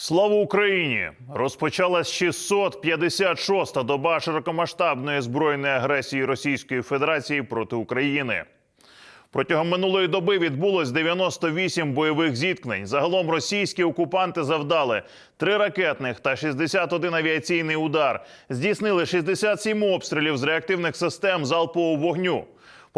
Слава Україні! Розпочалась 656-та доба широкомасштабної збройної агресії Російської Федерації проти України. Протягом минулої доби відбулось 98 бойових зіткнень. Загалом російські окупанти завдали 3 ракетних та 61 авіаційний удар. Здійснили 67 обстрілів з реактивних систем залпового вогню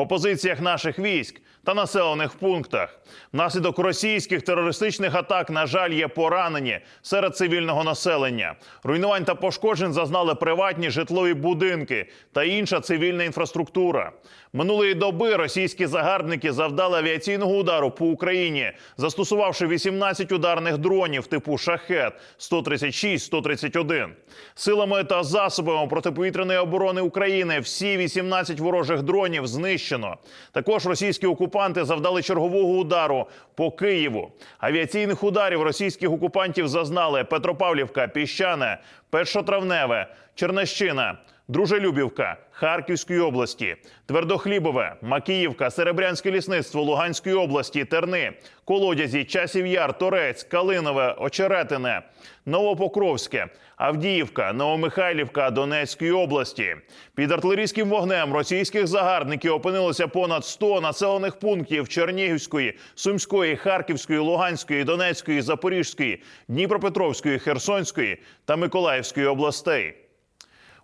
по позиціях наших військ та населених пунктах. Внаслідок російських терористичних атак, на жаль, є поранені серед цивільного населення. Руйнувань та пошкоджень зазнали приватні житлові будинки та інша цивільна інфраструктура. Минулої доби російські загарбники завдали авіаційного удару по Україні, застосувавши 18 ударних дронів типу шахет 136-131. Силами та засобами протиповітряної оборони України всі 18 ворожих дронів знищено. Також російські окупанти завдали чергового удару по Києву. Авіаційних ударів російських окупантів зазнали Петропавлівка, Піщане, Першотравневе, Чернещина. Дружелюбівка Харківської області, Твердохлібове, Макіївка, Серебрянське лісництво Луганської області, Терни, Колодязі, Часів Яр, Торець, Калинове, Очеретине, Новопокровське, Авдіївка, Новомихайлівка Донецької області. Під артилерійським вогнем російських загарбників опинилося понад 100 населених пунктів Чернігівської, Сумської, Харківської, Луганської, Донецької, Запорізької, Дніпропетровської, Херсонської та Миколаївської областей.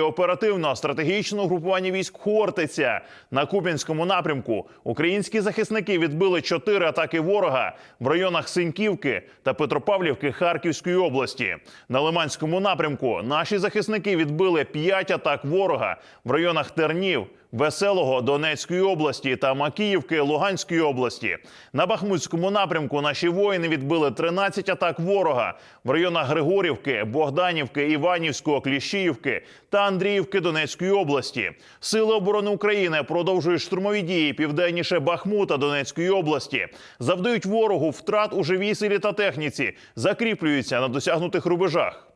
оперативно стратегічного групування військ Хортиця на Куп'янському напрямку українські захисники відбили чотири атаки ворога в районах Синьківки та Петропавлівки Харківської області. На Лиманському напрямку наші захисники відбили п'ять атак ворога в районах Тернів. Веселого Донецької області та Макіївки Луганської області на Бахмутському напрямку наші воїни відбили 13 атак ворога в районах Григорівки, Богданівки, Іванівського, Кліщіївки та Андріївки Донецької області. Сили оборони України продовжують штурмові дії південніше Бахмута Донецької області, завдають ворогу втрат у живій силі та техніці, закріплюються на досягнутих рубежах.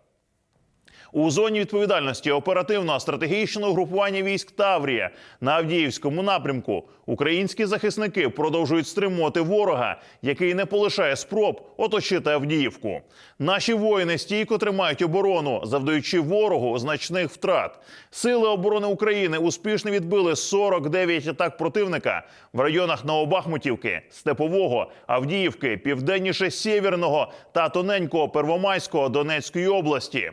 У зоні відповідальності оперативного стратегічного групування військ Таврія на Авдіївському напрямку українські захисники продовжують стримувати ворога, який не полишає спроб оточити Авдіївку. Наші воїни стійко тримають оборону, завдаючи ворогу значних втрат. Сили оборони України успішно відбили 49 атак противника в районах Новобахмутівки, Степового, Авдіївки, південніше Сєвєрного та тоненького Первомайського Донецької області.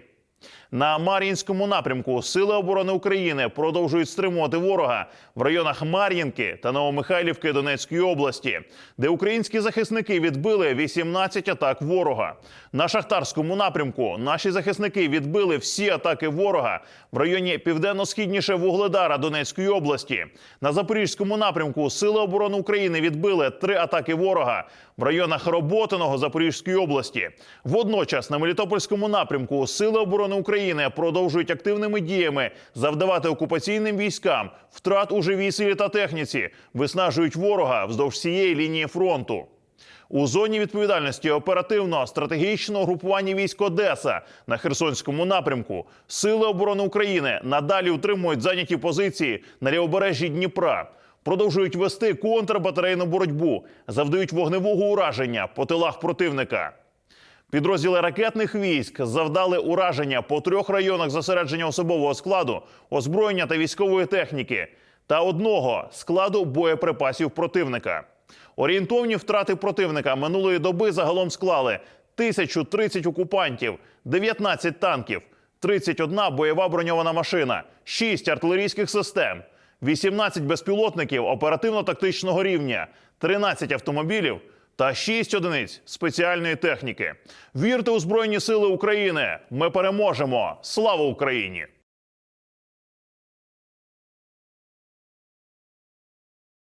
На Мар'їнському напрямку Сили оборони України продовжують стримувати ворога в районах Мар'їнки та Новомихайлівки Донецької області, де українські захисники відбили 18 атак ворога. На шахтарському напрямку наші захисники відбили всі атаки ворога в районі південно-східніше Вугледара Донецької області. На запорізькому напрямку Сили оборони України відбили три атаки ворога в районах Роботиного Запорізької області. Водночас на Мелітопольському напрямку Сили оборони України продовжують активними діями завдавати окупаційним військам втрат у живій силі та техніці, виснажують ворога вздовж всієї лінії фронту. У зоні відповідальності оперативного стратегічного групування військ Одеса на Херсонському напрямку Сили оборони України надалі утримують зайняті позиції на лівобережжі Дніпра. Продовжують вести контрбатарейну боротьбу, завдають вогневого ураження по тилах противника. Підрозділи ракетних військ завдали ураження по трьох районах зосередження особового складу, озброєння та військової техніки та одного складу боєприпасів противника. Орієнтовні втрати противника минулої доби загалом склали 1030 окупантів, 19 танків, 31 бойова броньована машина, 6 артилерійських систем, 18 безпілотників оперативно-тактичного рівня, 13 автомобілів та 6 одиниць спеціальної техніки. Вірте у Збройні Сили України! Ми переможемо! Слава Україні!